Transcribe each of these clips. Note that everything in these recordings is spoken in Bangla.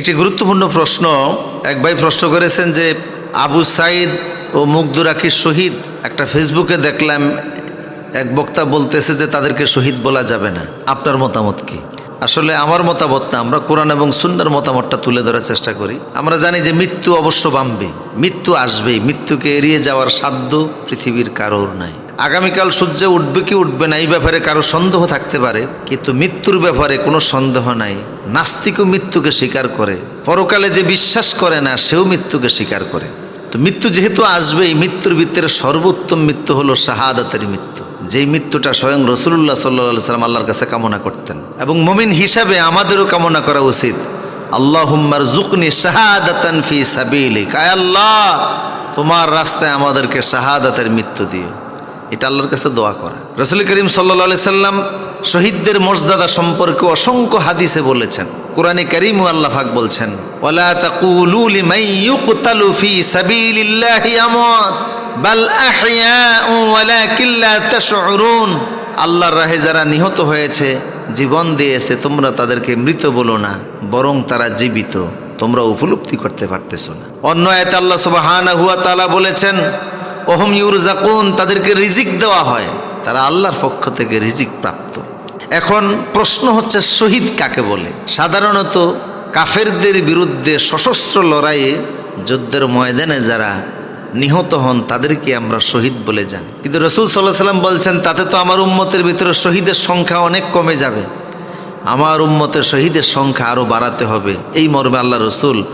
একটি গুরুত্বপূর্ণ প্রশ্ন। এক ভাই প্রশ্ন করেছেন যে, আবু সাইদ ও মুগদুরাকির শহীদ, একটা ফেসবুকে দেখলাম, এক বক্তা বলতেছে যে, তাদেরকে শহীদ বলা যাবে না। আপনার মতামত কি? আসলে আমার মতামত না, আমরা কোরআন এবং সুন্নার মতামতটা তুলে ধরার চেষ্টা করি। আমরা জানি যে, মৃত্যু অবশ্য বামবে, মৃত্যু আসবেই, মৃত্যুকে এড়িয়ে যাওয়ার সাধ্য পৃথিবীর কারোর নাই। আগামীকাল সূর্য উঠবে কি উঠবে না এই ব্যাপারে কারও সন্দেহ থাকতে পারে, কিন্তু মৃত্যুর ব্যাপারে কোনো সন্দেহ নাই। নাস্তিকও মৃত্যুকে স্বীকার করে। পরকালে যে বিশ্বাস করে না, সেও মৃত্যুকে স্বীকার করে। তো মৃত্যু যেহেতু আসবে, এই মৃত্যুর ভিতরে সর্বোত্তম মৃত্যু হলো শাহাদাতের মৃত্যু। যেই মৃত্যুটা স্বয়ং রসুল্লাহ সাল্লা সাল্লাম আল্লাহর কাছে কামনা করতেন। এবং মমিন হিসাবে আমাদেরও কামনা করা উচিত আল্লাহ হুম্মার জুকনি শাহাদাতান ফি সাবিলিক। আয় আল্লাহ, তোমার রাস্তায় আমাদেরকে শাহাদাতের মৃত্যু দিও। এটা আল্লাহর কাছে দোয়া করা। রসুল করিম সাল্লা সাল্লাম শহীদদের মর্যাদা সম্পর্কে অসংখ্য হাদিসে বলেছেন। কোরআনে করিম ও আল্লাহ পাক বলছেন আল্লাহর রাহে যারা নিহত হয়েছে, জীবন দিয়েছে, তোমরা তাদেরকে মৃত বলো না, বরং তারা জীবিত। তোমরা উপলব্ধি করতে পারতেছো না। অন্য আয়াতে আল্লাহ তাআলা বলেছেন ওহম ইউরজাকুন, তাদেরকে রিজিক দেওয়া হয়। তারা আল্লাহর পক্ষ থেকে রিজিক প্রাপ্ত। এখন প্রশ্ন হচ্ছে, শহীদ কাকে বলে? সাধারণত কাফেরদের বিরুদ্ধে সশস্ত্র লড়াইয়ে যুদ্ধের ময়দানে যারা নিহত হন, তাদেরকে আমরা শহীদ বলে জানি। কিন্তু রসুল সাল্লাহ সাল্লাম বলছেন, তাতে তো আমার উম্মতের ভিতরে শহীদের সংখ্যা অনেক কমে যাবে। আমার উম্মতের শহীদের সংখ্যা আরও বাড়াতে হবে। এই মর্মে আল্লাহ রসুল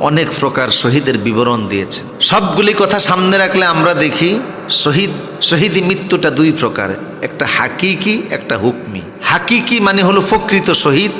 অনেক প্রকার শহীদের বিবরণ দিয়েছেন সবগুলি কথা সামনে রাখলে আমরা দেখি শহীদ, শহীদি মৃত্যুটা দুই প্রকার। একটা হাকিকি, একটা হুকমি। হাকিকি মানে হলো প্রকৃত শহীদ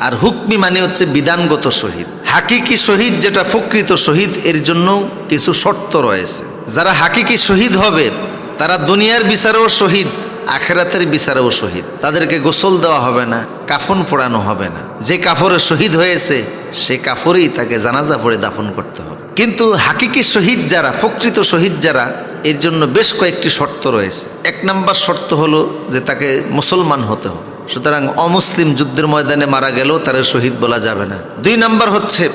আর হুকমি মানে হচ্ছে বিধানগত শহীদ। হাকিকি শহীদ যেটা প্রকৃত শহীদ, এর জন্য কিছু শর্ত রয়েছে। যারা হাকিকি শহীদ হবে, তারা দুনিয়ার বিচারেও শহীদ, আখেরাতের বিচারেও শহীদ। তাদেরকে গোসল দেওয়া হবে না কাফন পোড়ানো হবে না। যে কাফরে শহীদ হয়েছে, সে কাফরেই তাকে জানাজা পড়ে দাফন করতে হবে। কিন্তু হাকিকি শহীদ যারা, প্রকৃত শহীদ যারা, এর জন্য বেশ কয়েকটি শর্ত রয়েছে। এক নম্বর শর্ত হলো যে তাকে মুসলমান হতে হবে। সুতরাং অমুসলিম যুদ্ধের ময়দানে মারা গেলেও তার শহীদ বলা যাবে না। দুই নাম্বার হচ্ছে,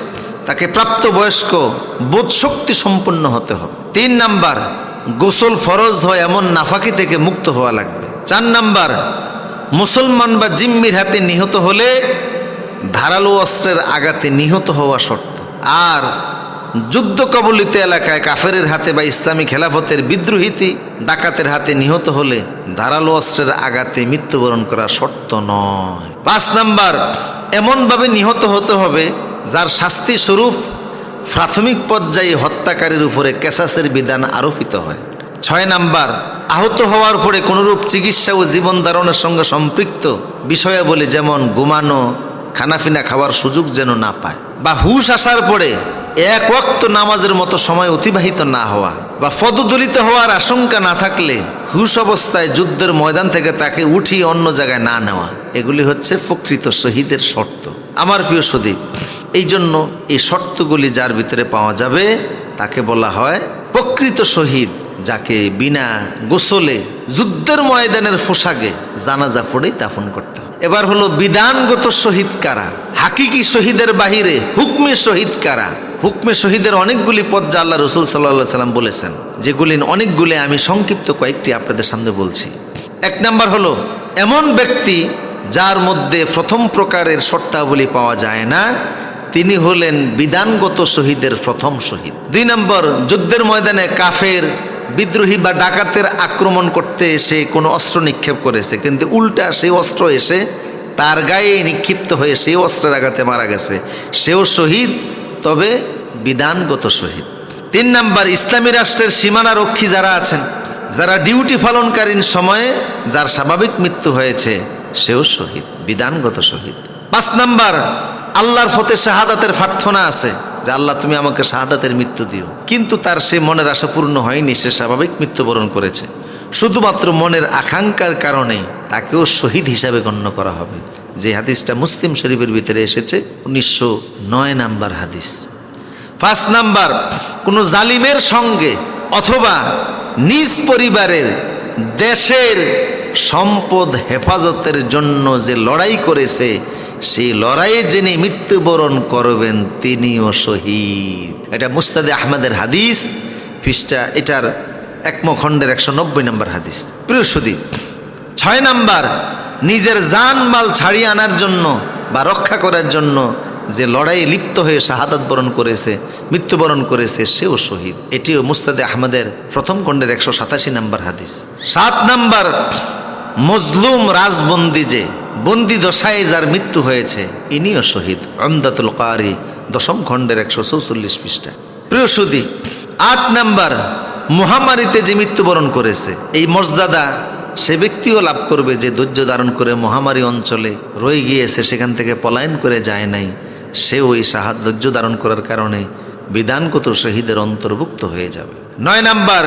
তাকে প্রাপ্তবয়স্ক বোধ শক্তি সম্পন্ন হতে হবে। তিন নাম্বার, গোসল ফরজ হয় এমন নাফাকি থেকে মুক্ত হওয়া লাগবে। চার নাম্বার মুসলমান বা জিম্মির হাতে নিহত হলে ধারালো অস্ত্রের আঘাতে নিহত হওয়া শর্ত। আর যুদ্ধ কবলিত এলাকায় কাফেরের হাতে বা ইসলামী খেলাফতের বিদ্রোহীতি ডাকাতের হাতে নিহত হলে ধারালো অস্ত্রের আঘাতে মৃত্যুবরণ করা শর্ত নয়। পাঁচ নাম্বার, এমনভাবে নিহত হতে হবে যার শাস্তি স্বরূপ প্রাথমিক পর্যায়ে হত্যাকারীর উপরে ক্যাসাসের বিধান আরোপিত হয়। ছয় নাম্বার আহত হওয়ার পরে কোনোরূপ চিকিৎসা ও জীবন ধারণের সঙ্গে সম্পৃক্ত বিষয়াবলী যেমন ঘুমানো, খানাফিনা খাওয়ার সুযোগ যেন না পায়, বা হুশ আসার পরে এক ওয়াক্ত নামাজের মতো সময় অতিবাহিত না হওয়া, বা পদদলিত হওয়ার আশঙ্কা না থাকলে হুশ অবস্থায় যুদ্ধের ময়দান থেকে তাকে উঠিয়ে অন্য জায়গায় না নেওয়া, এগুলি হচ্ছে প্রকৃত শহীদের শর্ত। আমার প্রিয় সদীপ, এই জন্য এই শর্তগুলি যার ভিতরে পাওয়া যাবে, তাকে বলা হয় প্রকৃত শহীদ। যাকে বিনা গোসলে যুদ্ধের ময়দানের পোশাকে জানাজা পড়েই দাফন করতে এবার হলো বিধানগত শহীদ কারা? হাকিকি শহীদের বাহিরে হুকমে শহীদ কারা? হুকমে শহীদের অনেকগুলি পদ যা আল্লাহ রসুল সাল্লাহ সাল্লাম বলেছেন, যেগুলি অনেকগুলি আমি সংক্ষিপ্ত কয়েকটি আপনাদের সামনে বলছি। এক নাম্বার হলো, এমন ব্যক্তি যার মধ্যে প্রথম প্রকারের শর্তাবলী পাওয়া যায় না, তিনি হলেন বিধানগত শহীদের প্রথম শহীদ। দুই নম্বর, যুদ্ধের ময়দানে কাফের বিদ্রোহী বা ডাকাতের আক্রমণ করতে এসে কোনো অস্ত্র নিক্ষেপ করেছে। কিন্তু উল্টা সেই অস্ত্র এসে তার গায়ে নিক্ষিপ্ত হয়ে সেই অস্ত্রের আঘাতে মারা গেছে। সেও শহীদ, তবে বিধানগত শহীদ। তিন নাম্বার, ইসলামী রাষ্ট্রের সীমানা রক্ষী যারা আছেন, যারা ডিউটি পালনকালীন সময়ে যার স্বাভাবিক মৃত্যু হয়েছে, সেও শহীদ, বিধানগত শহীদ। পাঁচ নাম্বার, আল্লাহর ফতে শাহাদাতের প্রার্থনা আছে। যে আল্লাহ, তুমি আমাকে শাহাদাতের মৃত্যু দিও। কিন্তু তার সে মনের আশা পূর্ণ হয়নি, সে স্বাভাবিক মৃত্যুবরণ করেছে। শুধুমাত্র মনের আকাঙ্ক্ষার কারণে তাকেও শহীদ হিসাবে গণ্য করা হবে। যে হাদিসটা মুসলিম শরীফের ভিতরে এসেছে, উনিশশো নয় নাম্বার হাদিস। পাঁচ নাম্বার, কোনো জালিমের সঙ্গে অথবা নিজ পরিবারের দেশের সম্পদ হেফাজতের জন্য যে লড়াই করেছে সেই লড়াইয়ে যিনি মৃত্যুবরণ করবেন তিনিও শহীদ। এটা মুস্তাদে আহমদের হাদিস, পৃষ্ঠা এটার একমখণ্ডের একশো নব্বই নম্বর হাদিস। প্রিয় সুদী ছয় নাম্বার, নিজের জান মাল ছাড়িয়ে আনার জন্য বা রক্ষা করার জন্য যে লড়াইয়ে লিপ্ত হয়ে শাহাদাত বরণ করেছে, মৃত্যুবরণ করেছে, সেও শহীদ। এটিও মুস্তাদে আহমদের প্রথম খণ্ডের একশো সাতাশি নম্বর হাদিস। সাত নাম্বার মজলুম রাজবন্দি যে, বন্দি দশায় যার মৃত্যু হয়েছে, ইনিও শহীদ, আমদাতুল কারি, দশম খণ্ডের একশো চৌচল্লিশ পৃষ্ঠা। প্রিয় সুদী আট নাম্বার, মহামারীতে যে মৃত্যুবরণ করেছে, এই মর্যাদা সে ব্যক্তিও লাভ করবে যে ধৈর্য ধারণ করে মহামারী অঞ্চলে রয়ে গিয়েছে, সেখান থেকে পলায়ন করে যায় নাই, সেও এই সাহায্য, ধৈর্য ধারণ করার কারণে বিধানগত শহীদের অন্তর্ভুক্ত হয়ে যাবে। নয় নাম্বার,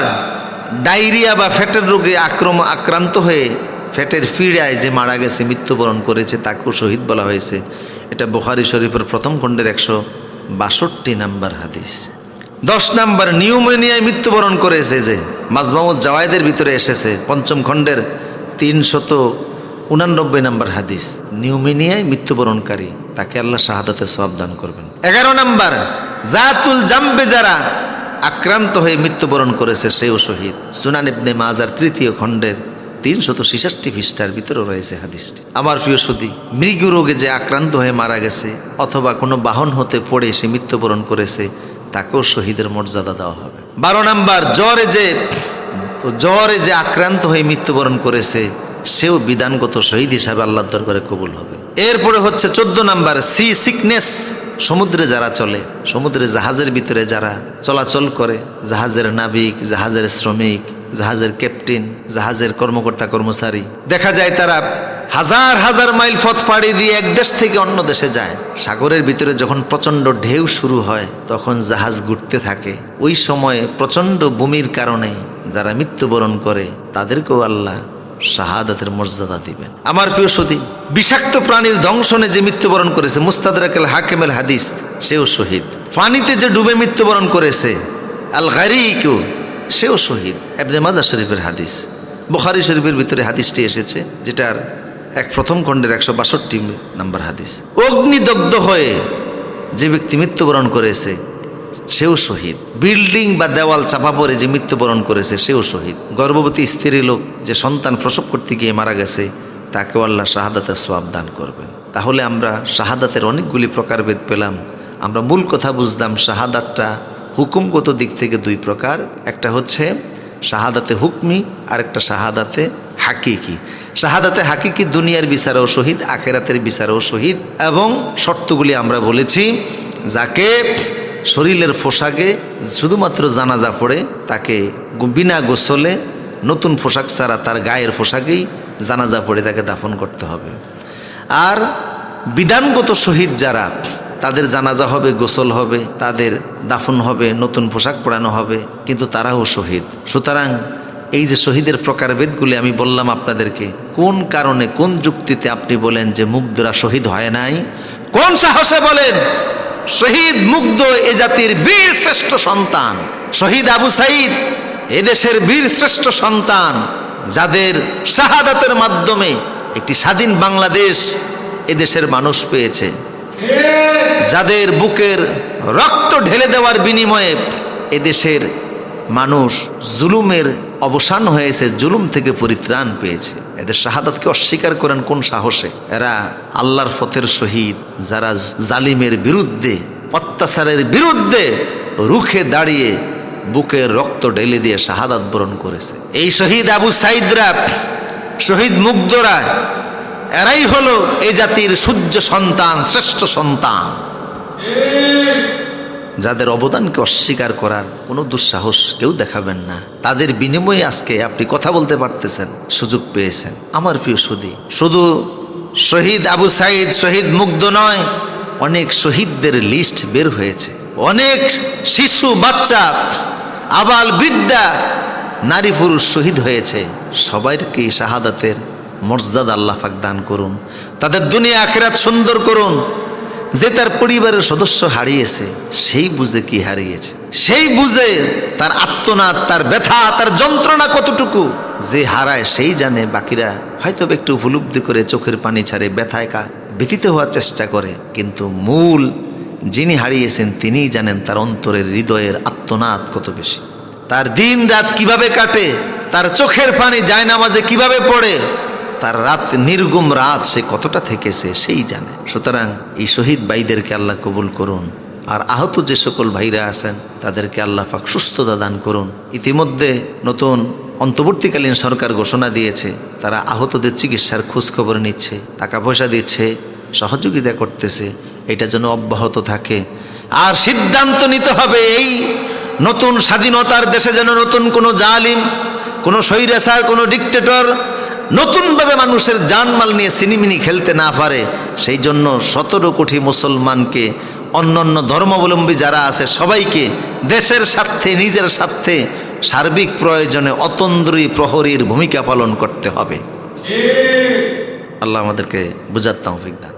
ডায়রিয়া বা ফ্যাটের রোগে আক্রম, আক্রান্ত হয়ে ফ্যাটের ফিড়ায় যে মারা গেছে, মৃত্যুবরণ করেছে, তাকেও শহীদ বলা হয়েছে। এটা বুখারি শরীফের প্রথম খণ্ডের একশো বাষট্টি নাম্বার হাদিস। দশ নাম্বার, নিউমোনিয়ায় মৃত্যুবরণ করেছে যে মাজমামুদ জাওয়ায়দের ভিতরে এসেছে। পঞ্চম খণ্ডের তিনশত উনানব্বই নাম্বার হাদিস। নিউমোনিয়ায় মৃত্যুবরণকারী, তাকে আল্লাহ শাহাদাতে সব দান করবেন। এগারো নাম্বার, জাতুল জাম্বে যারা আক্রান্ত হয়ে মৃত্যুবরণ করেছে, সেও শহীদ। সুনান ইবনে মাজার তৃতীয় খণ্ডের তিনশত ছিষষ্টি পৃষ্ঠার ভিতরে রয়েছে হাদিসটি। আমার প্রিয় সুদী, মৃগু রোগে যে আক্রান্ত হয়ে মারা গেছে অথবা কোনো বাহন হতে পড়ে সে মৃত্যুবরণ করেছে, তাকেও শহীদের মর্যাদা দেওয়া হবে। বারো নাম্বার, জ্বরে যে জ্বরে যে আক্রান্ত হয়ে মৃত্যুবরণ করেছে, সেও বিধানগত শহীদ হিসাবে আল্লাহর দরবারে কবুল হবে। এরপরে হচ্ছে চোদ্দ নাম্বার, সি সিকনেস, সমুদ্রে যারা চলে, সমুদ্রে জাহাজের ভিতরে যারা চলাচল করে, জাহাজের নাবিক, জাহাজের শ্রমিক জাহাজের ক্যাপ্টেন জাহাজের কর্মকর্তা, কর্মচারী। দেখা যায় তারা হাজার হাজার মাইল পথ পাড়ি দিয়ে এক দেশ থেকে অন্য দেশে যায়। সাগরের ভিতরে যখন প্রচণ্ড ঢেউ শুরু হয়, তখন জাহাজ ঘুরতে থাকে। ওই সময়ে প্রচণ্ড ভূমির কারণে যারা মৃত্যুবরণ করে, তাদেরকেও আল্লাহ শাহাদাতের মর্যাদা দিবেন। আমার প্রিয় সতী, বিষাক্ত প্রাণীর দংশনে যে মৃত্যুবরণ করেছে মুস্তাদারাকেল হাকেমেল হাদিস, সেও শহীদ। পানিতে যে ডুবে মৃত্যুবরণ করেছে, আল গারিকেও সেও শহীদ। এবনে মাজা শরীফের হাদিস। বুখারি শরীফের ভিতরে হাদিসটি এসেছে, যেটার এক প্রথম খণ্ডের একশো বাষট্টি নাম্বার হাদিস। অগ্নিদগ্ধ হয়ে যে ব্যক্তি মৃত্যুবরণ করেছে, সেও শহীদ। বিল্ডিং বা দেওয়াল চাপা পড়ে যে মৃত্যুবরণ করেছে, সেও শহীদ। গর্ভবতী স্ত্রী লোক যে সন্তান প্রসব করতে গিয়ে মারা গেছে, তাকেও আল্লাহ শাহাদাতের সোয়াব দান করবেন। তাহলে আমরা শাহাদাতের অনেকগুলি প্রকারভেদ পেলাম। আমরা মূল কথা বুঝলাম, শাহাদাতটা হুকুমগত দিক থেকে দুই প্রকার। একটা হচ্ছে শাহাদাতে হুকমি আর একটা শাহাদাতে হাকিকি। শাহাদাতে হাকিকি দুনিয়ার বিচারেও শহীদ, আখেরাতের বিচারেও শহীদ। এবং শর্তগুলি আমরা বলেছি, যাকে শরীরের পোশাকে শুধুমাত্র জানাজা পড়ে, তাকে বিনা গোসলে নতুন পোশাক ছাড়া তার গায়ের পোশাকেই জানাজা পড়ে তাকে দাফন করতে হবে। আর বিধানগত শহীদ যারা জানাজা হবে, গোসল হবে, তাদের দাফন হবে, নতুন পোশাক পরানো হবে, কিন্তু তারাও শহীদ। সুতরাং এই যে শহীদের প্রকারভেদগুলি আমি বললাম আপনাদেরকে, কোন কারণে, কোন যুক্তিতে আপনি বলেন যে মুগ্ধরা শহীদ হয় নাই? কোন সাহসে বলেন, শহীদ মুগ্ধ এ জাতির বীর শ্রেষ্ঠ সন্তান? শহীদ আবু সাইদ এদেশের বীর শ্রেষ্ঠ সন্তান, যাদের শাহাদাতের মাধ্যমে একটি স্বাধীন বাংলাদেশ এদেশের মানুষ পেয়েছে। যাদের বুকের রক্ত ঢেলে দেওয়ার বিনিময়ে এদেশের মানুষ জুলুমের অবসান হয়েছে, জুলুম থেকে পরিত্রাণ পেয়েছে। এদের শাহাদাতকে অস্বীকার করেন কোন সাহসে? এরা আল্লাহর পথের শহীদ, যারা জালিমের বিরুদ্ধে, অত্যাচারের বিরুদ্ধে রুখে দাঁড়িয়ে বুকের রক্ত ঢেলে দিয়ে শাহাদাত বরণ করেছে। এই শহীদ আবু সাইদরা, শহীদ মুগ্ধরা এরাই হলো এ জাতির সূর্য সন্তান, শ্রেষ্ঠ সন্তান। যাদের অবদানকে অস্বীকার করার কোনো দুঃসাহস কেউ দেখাবেন না। তাদের বিনিময়ে আজকে আপনি কথা বলতে পারতেছেন, সুযোগ পেয়েছেন। আমার প্রিয় সুদী, শুধু শহীদ আবু সাইদ, শহীদ মুগ্ধ নয়, অনেক শহীদদের লিস্ট বের হয়েছে। অনেক শিশু, বাচ্চা, আবাল বৃদ্ধা, নারী পুরুষ শহীদ হয়েছে। সবাইকে শাহাদাতের মর্যাদা আল্লাহ পাক দান করুন। তাদের দুনিয়া আখেরাত সুন্দর করুন। যে তার পরিবারের সদস্য হারিয়েছে, সেই বুঝে কি হারিয়েছে? সেই বুঝে তার আত্মনাদ, তার ব্যথা, তার যন্ত্রণা কতটুকু? যে হারায়, সেই জানে। বাকিরা হয়তো একটু উপলব্ধি করে চোখের পানি ছাড়ে, ব্যথায় কা ব্যতীত হওয়ার চেষ্টা করে। কিন্তু মূল যিনি হারিয়েছেন, তিনিই জানেন তার অন্তরের হৃদয়ের আত্মনাদ কত বেশি। তার দিন রাত কীভাবে কাটে, তার চোখের পানি যায় নামাজে কীভাবে পড়ে তার রাত, নির্গুম রাত সে কতটা থেকেছে সেই জানে। সুতরাং এই শহীদ ভাইদেরকে আল্লাহ কবুল করুন। আর আহত যে সকল ভাইরা আছেন, তাদেরকে আল্লাহ পাক সুস্থতা দান করুন। ইতিমধ্যে নতুন অন্তর্বর্তীকালীন সরকার ঘোষণা দিয়েছে, তারা আহতদের চিকিৎসার খোঁজখবর নিচ্ছে টাকা পয়সা দিচ্ছে, সহযোগিতা করতেছে, এটা যেন অব্যাহত থাকে। আর সিদ্ধান্ত নিতে হবে এই নতুন স্বাধীনতার দেশে যেন নতুন কোনো জালিম, কোনো স্বৈরাচার, কোনো ডিকটেটর নতুনভাবে মানুষের জানমাল নিয়ে সিনিমিনি খেলতে না পারে সেই জন্য সতেরো কোটি মুসলমানকে অন্য অন্য ধর্মাবলম্বী যারা আছে সবাইকে দেশের স্বার্থে নিজের স্বার্থে সার্বিক প্রয়োজনে অতন্দ্রী প্রহরীর ভূমিকা পালন করতে হবে। আল্লাহ আমাদেরকে বুঝাতাম ফিকদা